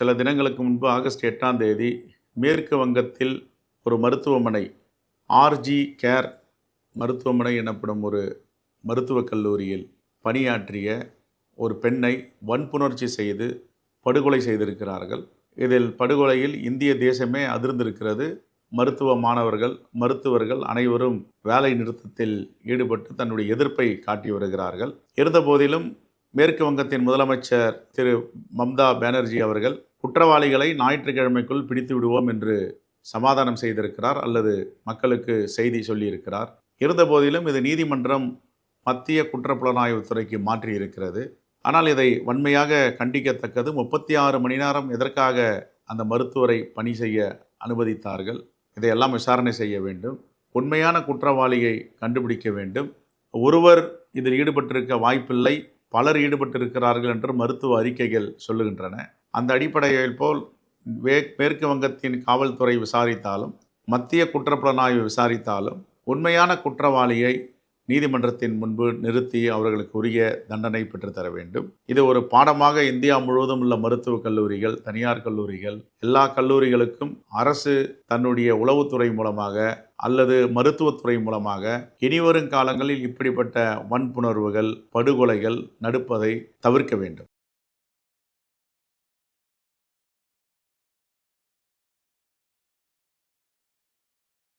சில தினங்களுக்கு முன்பு ஆகஸ்ட் எட்டாம் தேதி மேற்கு வங்கத்தில் ஒரு மருத்துவமனை ஆர்ஜி கேர் மருத்துவமனை எனப்படும் ஒரு மருத்துவக் கல்லூரியில் பணியாற்றிய ஒரு பெண்ணை வன்புணர்ச்சி செய்து படுகொலை செய்திருக்கிறார்கள். இதில் படுகொலையில் இந்திய தேசமே அதிர்ந்திருக்கிறது. மருத்துவ மாணவர்கள் மருத்துவர்கள் அனைவரும் வேலை நிறுத்தத்தில் ஈடுபட்டு தன்னுடைய எதிர்ப்பை காட்டி வருகிறார்கள். இருந்தபோதிலும் மேற்கு வங்கத்தின் முதலமைச்சர் திரு மம்தா பானர்ஜி அவர்கள் குற்றவாளிகளை ஞாயிற்றுக்கிழமைக்குள் பிடித்து விடுவோம் என்று சமாதானம் செய்திருக்கிறார் அல்லது மக்களுக்கு செய்தி சொல்லியிருக்கிறார். இருந்தபோதிலும் இது நீதிமன்றம் மத்திய குற்றப்புலனாய்வுத்துறைக்கு மாற்றி இருக்கிறது ஆனால் இதை வன்மையாக கண்டிக்கத்தக்கது. முப்பத்தி ஆறு மணி நேரம் எதற்காக அந்த மருத்துவரை பணி செய்ய அனுமதித்தார்கள்? இதையெல்லாம் விசாரணை செய்ய வேண்டும். உண்மையான குற்றவாளியை கண்டுபிடிக்க வேண்டும். ஒருவர் இதில் ஈடுபட்டிருக்க வாய்ப்பில்லை. பலர் ஈடுபட்டிருக்கிறார்கள் என்று மருத்துவ அறிக்கைகள் சொல்லுகின்றன. அந்த அடிப்படையில் போல் வே மேற்கு வங்கத்தின் காவல்துறை விசாரித்தாலும் மத்திய குற்றப்புலனாய்வு விசாரித்தாலும் உண்மையான குற்றவாளியை நீதிமன்றத்தின் முன்பு நிறுத்தி அவர்களுக்கு உரிய தண்டனை பெற்றுத்தர வேண்டும். இது ஒரு பாடமாக இந்தியா முழுவதும் உள்ள மருத்துவக் கல்லூரிகள் தனியார் கல்லூரிகள் எல்லா கல்லூரிகளுக்கும் அரசு தன்னுடைய உளவுத்துறை மூலமாக அல்லது மருத்துவத்துறை மூலமாக இனிவரும் காலங்களில் இப்படிப்பட்ட வன்புணர்வுகள் படுகொலைகள் நடப்பதை தவிர்க்க வேண்டும்.